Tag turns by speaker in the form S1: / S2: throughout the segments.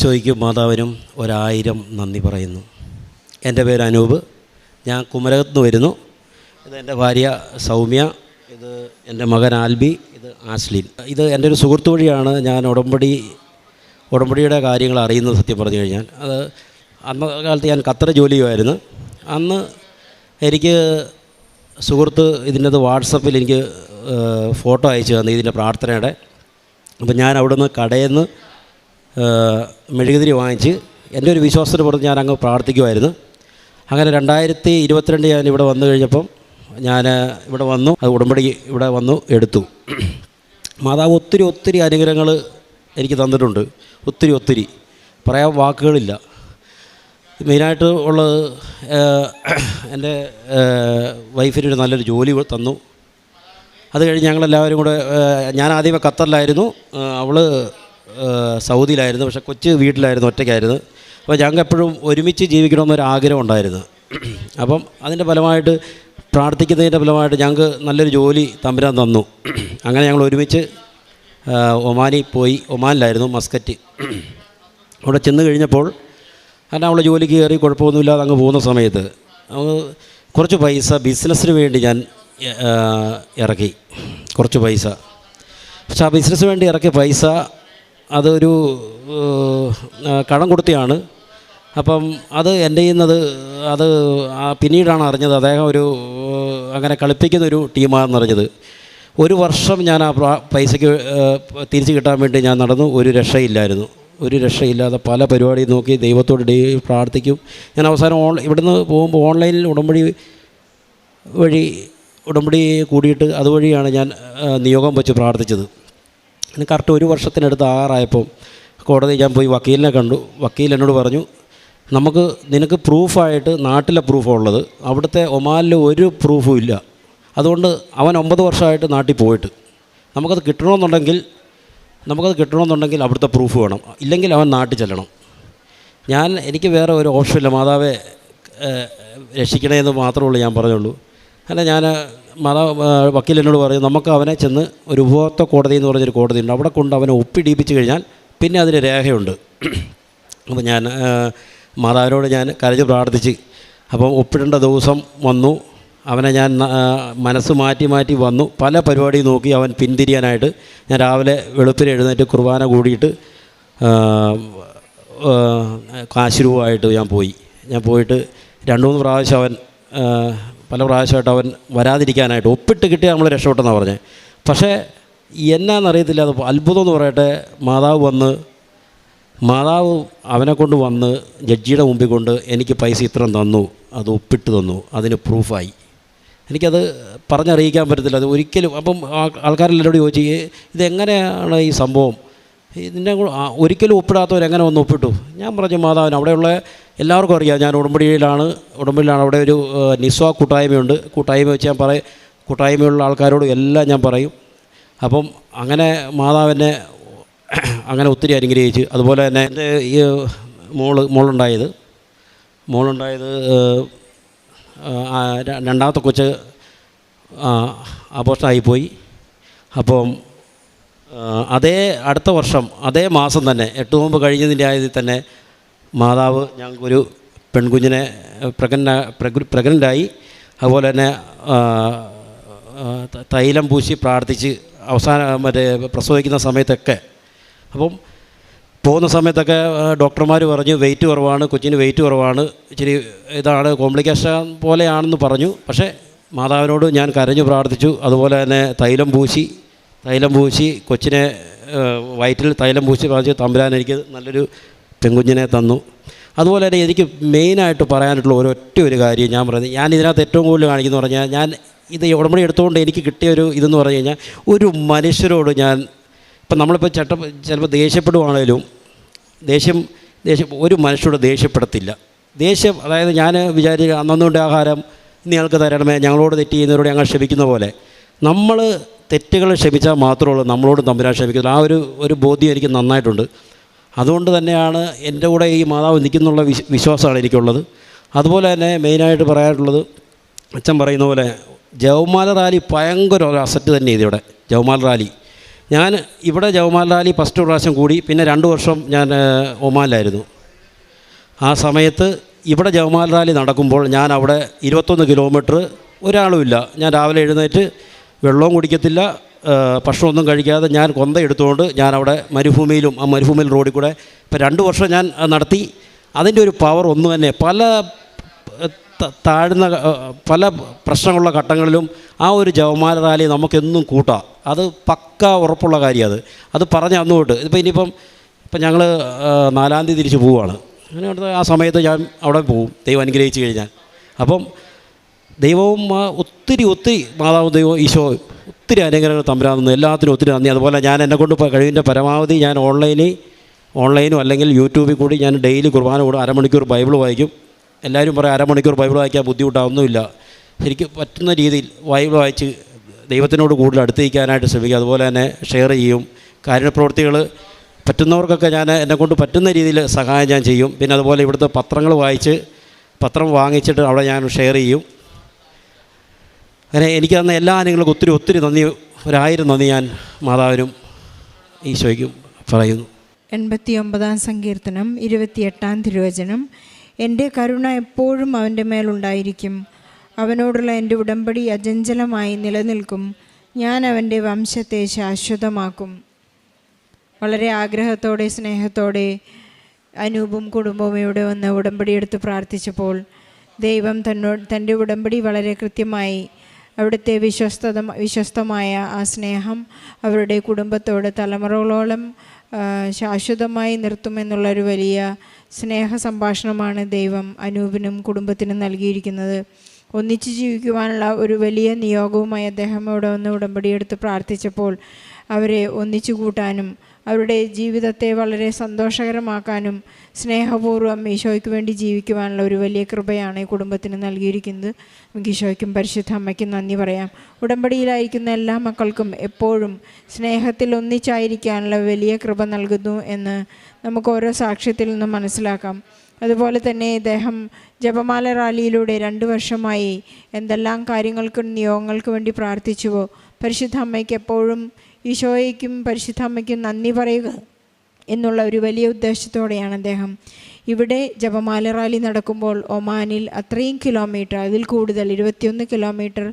S1: ഈശോയ്ക്കും മാതാവിനും ഒരായിരം നന്ദി പറയുന്നു. എന്റെ പേര് അനൂപ്. ഞാൻ കുമരകത്ത് നിന്ന് വരുന്നു. ഇത് എന്റെ ഭാര്യ സൗമ്യ. ഇത് എന്റെ മകൻ ആൽബി. ഇത് ആസ്ലിൻ. ഇത് എന്റെ ഒരു സുഹൃത്ത് വഴിയാണ് ഞാൻ ഉടമ്പടി ഉടമ്പടിയുടെ കാര്യങ്ങൾ അറിയുന്നത് സത്യം പറഞ്ഞു കഴിഞ്ഞാൽ. അത് അന്ന കാലത്ത് ഞാൻ ഖത്തർ ജോലിയുമായിരുന്നു. അന്ന് എനിക്ക് സുഹൃത്ത് ഇതിന്റെ വാട്സപ്പിൽ എനിക്ക് ഫോട്ടോ അയച്ചു തന്നു ഇതിന്റെ പ്രാർത്ഥനയുടെ. അപ്പോൾ ഞാൻ അവിടുന്ന് കടയിൽ നിന്ന് മെഴുകുതിരി വാങ്ങിച്ച് എന്റെ ഒരു വിശ്വാസത്തിന് പുറത്ത് ഞാൻ അങ്ങ് പ്രാർത്ഥിക്കുമായിരുന്നു അങ്ങനെ രണ്ടായിരത്തി ഇരുപത്തിരണ്ട് ഞാൻ ഇവിടെ വന്നു കഴിഞ്ഞപ്പം ഞാൻ ഇവിടെ വന്നു അത് ഉടമ്പടി ഇവിടെ വന്നു എടുത്തു. മാതാവ് ഒത്തിരി ഒത്തിരി അനുഗ്രഹങ്ങൾ എനിക്ക് തന്നിട്ടുണ്ട്. ഒത്തിരി ഒത്തിരി. പറയാൻ വാക്കുകളില്ല. മെയിനായിട്ട് ഉള്ളത് എന്റെ വൈഫിന് ഒരു നല്ലൊരു ജോലി തന്നു. അത് കഴിഞ്ഞ് ഞങ്ങളെല്ലാവരും കൂടെ ഞാൻ ആദ്യമേ ഖത്തറിലായിരുന്നു. അവൾ സൗദിയിലായിരുന്നു പക്ഷേ കൊച്ച് വീട്ടിലായിരുന്നു ഒറ്റയ്ക്കായിരുന്നു. അപ്പോൾ ഞങ്ങൾക്ക് എപ്പോഴും ഒരുമിച്ച് ജീവിക്കണമെന്നൊരു ആഗ്രഹം ഉണ്ടായിരുന്നു. അപ്പം അതിന്റെ ഫലമായിട്ട് പ്രാർത്ഥിക്കുന്നതിന്റെ ഫലമായിട്ട് ഞങ്ങൾക്ക് നല്ലൊരു ജോലി തമ്പുരാൻ തന്നു. അങ്ങനെ ഞങ്ങൾ ഒരുമിച്ച് ഒമാനി ഒമാനിൽ പോയി. ഒമാനിലായിരുന്നു മസ്കറ്റ്. അവിടെ ചെന്ന് കഴിഞ്ഞപ്പോൾ കാരണം അവളെ ജോലിക്ക് കയറി കുഴപ്പമൊന്നുമില്ലാതെ അങ്ങ് പോകുന്ന സമയത്ത് കുറച്ച് പൈസ ബിസിനസ്സിന് വേണ്ടി ഞാൻ ഇറക്കി. കുറച്ച് പൈസ. പക്ഷേ ആ ബിസിനസ്സിന് വേണ്ടി ഇറക്കിയ പൈസ അതൊരു കടം കൊടുത്തിയാണ്. അപ്പം അത് എന്റെ ചെയ്യുന്നത് അത് പിന്നീടാണ് അറിഞ്ഞത് അദ്ദേഹം ഒരു അങ്ങനെ കളിപ്പിക്കുന്നൊരു ടീമാണെന്ന് അറിഞ്ഞത്. ഒരു വർഷം ഞാൻ ആ പൈസയ്ക്ക് തിരിച്ചു കിട്ടാൻ വേണ്ടി ഞാൻ നടന്നു. ഒരു രക്ഷയില്ലായിരുന്നു. ഒരു രക്ഷയില്ലാതെ പല പരിപാടി നോക്കി ദൈവത്തോട് ഡേ പ്രാർത്ഥിക്കും. ഞാൻ അവസാനം ഓൺ ഇവിടുന്ന് പോകുമ്പോൾ ഓൺലൈനിൽ ഉടമ്പടി വഴി ഉടമ്പടി കൂടിയിട്ട് അതുവഴിയാണ് ഞാൻ നിയോഗം വെച്ച് പ്രാർത്ഥിച്ചത്. കറക്റ്റ് ഒരു വർഷത്തിനടുത്ത് ആറായപ്പം കോടതി ഞാൻ പോയി വക്കീലിനെ കണ്ടു. വക്കീൽ എന്നോട് പറഞ്ഞു നമുക്ക് നിനക്ക് പ്രൂഫായിട്ട് നാട്ടിലെ പ്രൂഫുള്ളത് അവിടുത്തെ ഒമാനിൽ ഒരു പ്രൂഫും ഇല്ല. അതുകൊണ്ട് അവൻ ഒമ്പത് വർഷമായിട്ട് നാട്ടിൽ പോയിട്ട്. നമുക്കത് കിട്ടണമെന്നുണ്ടെങ്കിൽ നമുക്കത് കിട്ടണമെന്നുണ്ടെങ്കിൽ അവിടുത്തെ പ്രൂഫ് വേണം. ഇല്ലെങ്കിൽ അവൻ നാട്ടിൽ ചെല്ലണം. ഞാൻ എനിക്ക് വേറെ ഒരു ഓപ്ഷനില്ല. മാതാവെ രക്ഷിക്കണേ എന്ന് മാത്രമേ ഉള്ളൂ ഞാൻ പറഞ്ഞുള്ളൂ. അല്ല ഞാൻ മത വക്കീലിനോട് പറയും നമുക്ക് അവനെ ചെന്ന് ഒരു ഉപഭോക്തൃ കോടതി എന്ന് പറഞ്ഞൊരു കോടതിയുണ്ട് അവിടെ കൊണ്ട് അവനെ ഒപ്പിടിയിപ്പിച്ച് കഴിഞ്ഞാൽ പിന്നെ അതിന് രേഖയുണ്ട്. അപ്പോൾ ഞാൻ മാതാവിനോട് ഞാൻ കരഞ്ഞ് പ്രാർത്ഥിച്ച്. അപ്പം ഒപ്പിടേണ്ട ദിവസം വന്നു. അവനെ ഞാൻ മനസ്സ് മാറ്റി മാറ്റി വന്നു. പല പരിപാടി നോക്കി അവൻ പിന്തിരിയാനായിട്ട്. ഞാൻ രാവിലെ വെളുപ്പിന് എഴുന്നേറ്റ് കുർബാന കൂടിയിട്ട് ആ, ആ, കാശ് രൂപമായിട്ട് ഞാൻ പോയി. ഞാൻ പോയിട്ട് രണ്ട് മൂന്ന് പ്രാവശ്യം അവൻ പല പ്രാവശ്യമായിട്ട് അവൻ വരാതിരിക്കാനായിട്ട് ഒപ്പിട്ട് കിട്ടിയാൽ നമ്മൾ രക്ഷപ്പെട്ടെന്നാണ് പറഞ്ഞത് പക്ഷേ എന്നാന്നറിയത്തില്ല അത് അത്ഭുതം എന്ന് പറയട്ടെ മാതാവ് വന്ന് മാതാവ് അവനെ കൊണ്ട് വന്ന് ജഡ്ജിയുടെ മുമ്പിൽ കൊണ്ട് എനിക്ക് പൈസ ഇത്രയും തന്നു അത് ഒപ്പിട്ട് തന്നു അതിന് പ്രൂഫായി. എനിക്കത് പറഞ്ഞറിയിക്കാൻ പറ്റത്തില്ല അത് ഒരിക്കലും അപ്പം ആൾക്കാരെല്ലാവരോട് ചോദിച്ചു "ഏ, ഇതെങ്ങനെയാണ് ഈ സംഭവം? ഇതിന്റെ ഒരിക്കലും ഒപ്പിടാത്തവരെങ്ങനെ വന്ന് ഒപ്പിട്ടു? ഞാൻ പറഞ്ഞു മാതാവിന് അവിടെയുള്ള എല്ലാവർക്കും അറിയാം ഞാൻ ഉടമ്പടിയിലാണ് ഉടമ്പടിയിലാണ് അവിടെ ഒരു നിസ്വ കൂട്ടായ്മയുണ്ട്. കൂട്ടായ്മ വെച്ച് ഞാൻ പറയും കൂട്ടായ്മയുള്ള ആൾക്കാരോട് എല്ലാം ഞാൻ പറയും. അപ്പം അങ്ങനെ മാതാവിനെ അങ്ങനെ ഒത്തിരി അനുഗ്രഹിച്ച് അതുപോലെ തന്നെ എന്റെ ഈ മോൾ മോളുണ്ടായത്. മോളുണ്ടായത് രണ്ടാമത്തെ കൊച്ച് അപോഷനായിപ്പോയി അപ്പം അതേ അടുത്ത വർഷം അതേ മാസം തന്നെ എട്ട് മുമ്പ് കഴിഞ്ഞതിന്റെ ആയതിൽ തന്നെ മാതാവ് ഞങ്ങൾക്കൊരു പെൺകുഞ്ഞിനെ പ്രഗ്ന പ്രഗ്നന്റായി. അതുപോലെ തന്നെ തൈലം പൂശി പ്രാർത്ഥിച്ച് അവസാന മറ്റേ പ്രസവിക്കുന്ന സമയത്തൊക്കെ. അപ്പം പോകുന്ന സമയത്തൊക്കെ ഡോക്ടർമാർ പറഞ്ഞു വെയിറ്റ് കുറവാണ് കൊച്ചിന് വെയിറ്റ് കുറവാണ് ഇച്ചിരി ഇതാണ് കോംപ്ലിക്കേഷൻ പോലെയാണെന്ന് പറഞ്ഞു. പക്ഷേ മാതാവിനോട് ഞാൻ കരഞ്ഞു പ്രാർത്ഥിച്ചു. അതുപോലെ തന്നെ തൈലം പൂശി തൈലം പൂശി കൊച്ചിനെ വയറ്റിൽ തൈലം പൂശി പ്രാർത്ഥിച്ചു തമ്പുരാൻ എനിക്ക് നല്ലൊരു പെൺകുഞ്ഞിനെ തന്നു. അതുപോലെ തന്നെ എനിക്ക് മെയിനായിട്ട് പറയാനായിട്ടുള്ള ഒരൊറ്റ ഒരു കാര്യം ഞാൻ പറയുന്നത് ഞാൻ ഇതിനകത്ത് ഏറ്റവും കൂടുതൽ കാണിക്കുന്നു പറഞ്ഞാൽ ഞാൻ ഇത് ഉടമ്പടി എടുത്തുകൊണ്ട് എനിക്ക് കിട്ടിയ ഒരു ഇതെന്ന് പറഞ്ഞു കഴിഞ്ഞാൽ ഒരു മനുഷ്യരോട് ഞാൻ ഇപ്പം നമ്മളിപ്പോൾ ചട്ട ചിലപ്പോൾ ദേഷ്യപ്പെടുവാണേലും ദേഷ്യം ദേഷ്യം ഒരു മനുഷ്യരോട് ദേഷ്യപ്പെടത്തില്ല. ദേഷ്യം അതായത് ഞാൻ വിചാരിച്ച അന്നൊന്നുകൊണ്ട് ആഹാരം നിങ്ങൾക്ക് തരണമേ ഞങ്ങളോട് തെറ്റ് ചെയ്യുന്നവരോട് ഞങ്ങൾ ക്ഷമിക്കുന്ന പോലെ. നമ്മൾ തെറ്റുകൾ ക്ഷമിച്ചാൽ മാത്രമേ ഉള്ളൂ നമ്മളോട് തമ്പുരാൻ ക്ഷമിക്കുന്നത് ആ ഒരു ഒരു ബോധ്യം എനിക്ക് നന്നായിട്ടുണ്ട്. അതുകൊണ്ട് തന്നെയാണ് എന്റെ കൂടെ ഈ മാതാവ് നിൽക്കുന്നുള്ള വിശ് വിശ്വാസമാണ് എനിക്കുള്ളത്. അതുപോലെ തന്നെ മെയിനായിട്ട് പറയാനുള്ളത് അച്ഛൻ പറയുന്ന പോലെ ജവമാല റാലി ഭയങ്കര ഒരു അസറ്റ് തന്നെ ഇതിവിടെ ജവമാല റാലി. ഞാൻ ഇവിടെ ജവമാല റാലി ഫസ്റ്റ് പ്രാവശ്യം കൂടി പിന്നെ രണ്ട് വർഷം ഞാൻ ഒമാനിലായിരുന്നു. ആ സമയത്ത് ഇവിടെ ജവമാല റാലി നടക്കുമ്പോൾ ഞാൻ അവിടെ ഇരുപത്തൊന്ന് കിലോമീറ്റർ ഒരാളുമില്ല ഞാൻ രാവിലെ എഴുന്നേറ്റ് വെള്ളവും കുടിക്കത്തില്ല ഭക്ഷണമൊന്നും കഴിക്കാതെ ഞാൻ കൊന്ത എടുത്തുകൊണ്ട് ഞാൻ അവിടെ മരുഭൂമിയിലും ആ മരുഭൂമിയിൽ റോഡിൽ കൂടെ ഇപ്പം രണ്ട് വർഷം ഞാൻ നടത്തി. അതിന്റെ ഒരു പവർ ഒന്ന് തന്നെ. പല താഴ്ന്ന പല പ്രശ്നങ്ങളുള്ള ഘട്ടങ്ങളിലും ആ ഒരു ജവമാല റാലി നമുക്കെന്നും കൂട്ടാം. അത് പക്ക ഉറപ്പുള്ള കാര്യം അത്. അത് പറഞ്ഞ അന്ന് തൊട്ട് ഇതിപ്പോൾ ഇനിയിപ്പം ഇപ്പം ഞങ്ങൾ നാലാം തീയതി തിരിച്ച് പോവുകയാണ് അങ്ങനെ അവിടുത്തെ ആ സമയത്ത് ഞാൻ അവിടെ പോവും. ദൈവം അനുഗ്രഹിച്ച് കഴിഞ്ഞാൽ. അപ്പം ദൈവവും ഒത്തിരി ഒത്തിരി മാതാവും ദൈവവും ഈശോ ഒത്തിരി അനുഗ്രഹങ്ങൾ തമ്പരാകുന്നു എല്ലാത്തിനും ഒത്തിരി നന്ദി. അതുപോലെ ഞാൻ എന്നെ കൊണ്ട് കഴിവിന്റെ പരമാവധി ഞാൻ ഓൺലൈനിൽ ഓൺലൈനും അല്ലെങ്കിൽ യൂട്യൂബിൽ കൂടി ഞാൻ ഡെയിലി കുർബാന കൂടും. അരമണിക്കൂർ ബൈബിൾ വായിക്കും. എല്ലാവരും പറയും അരമണിക്കൂർ ബൈബിൾ വായിക്കാൻ ബുദ്ധിമുട്ടാവുന്നുമില്ല. ശരിക്കും പറ്റുന്ന രീതിയിൽ ബൈബിൾ വായിച്ച് ദൈവത്തിനോട് കൂടുതൽ അടുത്തിരിക്കാനായിട്ട് ശ്രമിക്കുക. അതുപോലെ തന്നെ ഷെയർ ചെയ്യും. കാര്യപ്രവൃത്തികൾ പറ്റുന്നവർക്കൊക്കെ ഞാൻ എന്നെ കൊണ്ട് പറ്റുന്ന രീതിയിൽ സഹായം ഞാൻ ചെയ്യും. പിന്നെ അതുപോലെ ഇവിടുത്തെ പത്രങ്ങൾ വായിച്ച് പത്രം വാങ്ങിച്ചിട്ട് അവിടെ ഞാൻ ഷെയർ ചെയ്യും. അങ്ങനെ എനിക്ക് തന്ന എല്ലാ അനുഗ്രഹങ്ങൾക്കും ഒത്തിരി ഒത്തിരി നന്ദി. ഒരായിരം നന്ദി ഞാൻ മാതാവിനും ഈശോയ്ക്കും പറയുന്നു.
S2: എൺപത്തി ഒമ്പതാം സങ്കീർത്തനം ഇരുപത്തിയെട്ടാം തിരുവചനം. എന്റെ കരുണ എപ്പോഴും അവന്റെ മേലുണ്ടായിരിക്കും. അവനോടുള്ള എന്റെ ഉടമ്പടി അജഞ്ചലമായി നിലനിൽക്കും. ഞാൻ അവന്റെ വംശത്തെ ശാശ്വതമാക്കും. വളരെ ആഗ്രഹത്തോടെ സ്നേഹത്തോടെ അനൂപും കുടുംബവും ഇവിടെ വന്ന് ഉടമ്പടി എടുത്ത് പ്രാർത്ഥിച്ചപ്പോൾ ദൈവം തന്നോട് തന്റെ ഉടമ്പടി വളരെ കൃത്യമായി അവിടുത്തെ വിശ്വസ്തത വിശ്വസ്തമായ ആ സ്നേഹം അവരുടെ കുടുംബത്തോട് തലമുറകളോളം ശാശ്വതമായി നിർത്തുമെന്നുള്ളൊരു വലിയ സ്നേഹ സംഭാഷണമാണ് ദൈവം അനൂപിനും കുടുംബത്തിനും നൽകിയിരിക്കുന്നത്. ഒന്നിച്ചു ജീവിക്കുവാനുള്ള ഒരു വലിയ നിയോഗവുമായി അദ്ദേഹം ഇവിടെ ഒന്ന് ഉടമ്പടിയെടുത്ത് പ്രാർത്ഥിച്ചപ്പോൾ അവരെ ഒന്നിച്ചു കൂട്ടാനും അവരുടെ ജീവിതത്തെ വളരെ സന്തോഷകരമാക്കാനും സ്നേഹപൂർവം ഈശോയ്ക്ക് വേണ്ടി ജീവിക്കുവാനുള്ള ഒരു വലിയ കൃപയാണ് ഈ കുടുംബത്തിന് നൽകിയിരിക്കുന്നത്. നമുക്ക് ഈശോയ്ക്കും പരിശുദ്ധ അമ്മയ്ക്കും നന്ദി പറയാം. ഉടമ്പടിയിലായിരിക്കുന്ന എല്ലാ മക്കൾക്കും എപ്പോഴും സ്നേഹത്തിൽ ഒന്നിച്ചായിരിക്കാനുള്ള വലിയ കൃപ നൽകുന്നു എന്ന് നമുക്ക് ഓരോ സാക്ഷ്യത്തിൽ നിന്നും മനസ്സിലാക്കാം. അതുപോലെ തന്നെ ഇദ്ദേഹം ജപമാല റാലിയിലൂടെ രണ്ട് വർഷമായി എന്തെല്ലാം കാര്യങ്ങൾക്കും നിയോഗങ്ങൾക്ക് വേണ്ടി പ്രാർത്ഥിച്ചുവോ പരിശുദ്ധ അമ്മയ്ക്ക് എപ്പോഴും ഈശോയ്ക്കും പരിശുദ്ധ അമ്മയ്ക്കും നന്ദി പറയുക എന്നുള്ള ഒരു വലിയ ഉദ്ദേശത്തോടെയാണ് അദ്ദേഹം ഇവിടെ ജപമാല റാലി നടക്കുമ്പോൾ ഒമാനിൽ അത്രയും കിലോമീറ്റർ അതിൽ കൂടുതൽ ഇരുപത്തിയൊന്ന് കിലോമീറ്റർ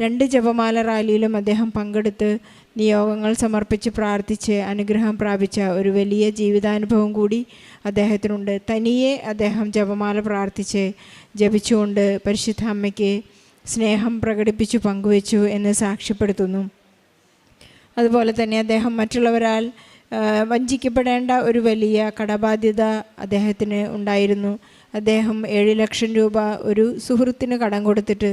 S2: രണ്ട് ജപമാല റാലിയിലും അദ്ദേഹം പങ്കെടുത്ത് നിയോഗങ്ങൾ സമർപ്പിച്ച് പ്രാർത്ഥിച്ച് അനുഗ്രഹം പ്രാപിച്ച ഒരു വലിയ ജീവിതാനുഭവം കൂടി അദ്ദേഹത്തിനുണ്ട്. തനിയെ അദ്ദേഹം ജപമാല പ്രാർത്ഥിച്ച് ജപിച്ചുകൊണ്ട് പരിശുദ്ധ അമ്മയ്ക്ക് സ്നേഹം പ്രകടിപ്പിച്ചു പങ്കുവച്ചു എന്ന് സാക്ഷ്യപ്പെടുത്തുന്നു. അതുപോലെ തന്നെ അദ്ദേഹം മറ്റുള്ളവരാൽ വഞ്ചിക്കപ്പെടേണ്ട ഒരു വലിയ കടബാധ്യത അദ്ദേഹത്തിന് ഉണ്ടായിരുന്നു. അദ്ദേഹം ഏഴ് ലക്ഷം രൂപ ഒരു സുഹൃത്തിന് കടം കൊടുത്തിട്ട്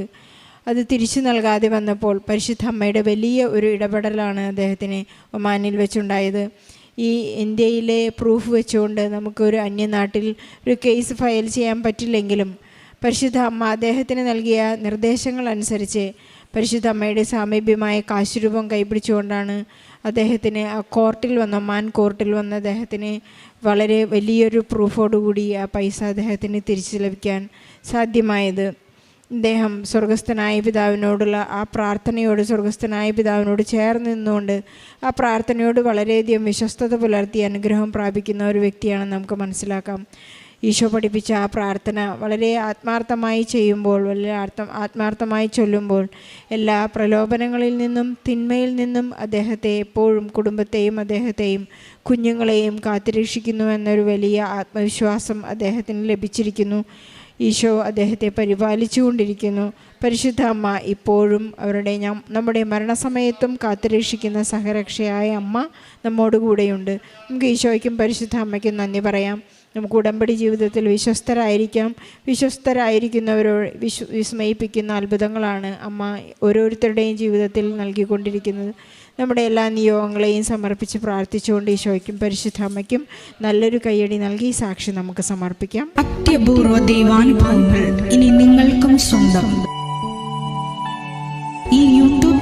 S2: അത് തിരിച്ചു നൽകാതെ വന്നപ്പോൾ പരിശുദ്ധ അമ്മയുടെ വലിയ ഒരു ഇടപെടലാണ് അദ്ദേഹത്തിന് ഒമാനിൽ വെച്ചുണ്ടായത്. ഈ ഇന്ത്യയിലെ പ്രൂഫ് വെച്ചുകൊണ്ട് നമുക്കൊരു അന്യനാട്ടിൽ ഒരു കേസ് ഫയൽ ചെയ്യാൻ പറ്റില്ലെങ്കിലും പരിശുദ്ധ അമ്മ അദ്ദേഹത്തിന് നൽകിയ നിർദ്ദേശങ്ങൾ അനുസരിച്ച് പരിശുദ്ധ അമ്മയുടെ സാമീപ്യമായ കാശുരൂപം കൈപിടിച്ചുകൊണ്ടാണ് അദ്ദേഹത്തിന് ആ കോർട്ടിൽ വന്ന മാൻ കോർട്ടിൽ വന്ന അദ്ദേഹത്തിന് വളരെ വലിയൊരു പ്രൂഫോടുകൂടി ആ പൈസ അദ്ദേഹത്തിന് തിരിച്ചു ലഭിക്കാൻ സാധ്യമായത്. അദ്ദേഹം സ്വർഗസ്ഥനായ പിതാവിനോടുള്ള ആ പ്രാർത്ഥനയോട് സ്വർഗസ്ഥനായ പിതാവിനോട് ചേർന്ന് നിന്നുകൊണ്ട് ആ പ്രാർത്ഥനയോട് വളരെയധികം വിശ്വസ്തത പുലർത്തി അനുഗ്രഹം പ്രാപിക്കുന്ന ഒരു വ്യക്തിയാണെന്ന് നമുക്ക് മനസ്സിലാക്കാം. ഈശോ പഠിപ്പിച്ച ആ പ്രാർത്ഥന വളരെ ആത്മാർത്ഥമായി ചെയ്യുമ്പോൾ വളരെ ആർത്ഥം ആത്മാർത്ഥമായി ചൊല്ലുമ്പോൾ എല്ലാ പ്രലോഭനങ്ങളിൽ നിന്നും തിന്മയിൽ നിന്നും അദ്ദേഹത്തെ എപ്പോഴും കുടുംബത്തെയും അദ്ദേഹത്തെയും കുഞ്ഞുങ്ങളെയും കാത്തുരക്ഷിക്കുന്നു എന്നൊരു വലിയ ആത്മവിശ്വാസം അദ്ദേഹത്തിന് ലഭിച്ചിരിക്കുന്നു. ഈശോ അദ്ദേഹത്തെ പരിപാലിച്ചുകൊണ്ടിരിക്കുന്നു. പരിശുദ്ധ അമ്മ ഇപ്പോഴും അവരുടെ ഞാൻ നമ്മുടെ മരണസമയത്തും കാത്തുരക്ഷിക്കുന്ന സഹരക്ഷയായ അമ്മ നമ്മോടുകൂടെയുണ്ട് നമുക്ക് ഈശോയ്ക്കും പരിശുദ്ധ അമ്മയ്ക്കും നന്ദി പറയാം. നമുക്ക് ഉടമ്പടി ജീവിതത്തിൽ വിശ്വസ്തരായിരിക്കാം. വിശ്വസ്തരായിരിക്കുന്നവരോട് വിശ്വ വിസ്മയിപ്പിക്കുന്ന അത്ഭുതങ്ങളാണ് അമ്മ ഓരോരുത്തരുടെയും ജീവിതത്തിൽ നൽകിക്കൊണ്ടിരിക്കുന്നത്. നമ്മുടെ എല്ലാ നിയോഗങ്ങളെയും സമർപ്പിച്ച് പ്രാർത്ഥിച്ചുകൊണ്ട് ഈശോയ്ക്കും പരിശുദ്ധ അമ്മയ്ക്കും നല്ലൊരു കയ്യടി നൽകി സാക്ഷി നമുക്ക് സമർപ്പിക്കാം.
S3: അത്യപൂർവ ദൈവാനുഭവങ്ങൾ ഇനി നിങ്ങൾക്കും സ്വന്തം.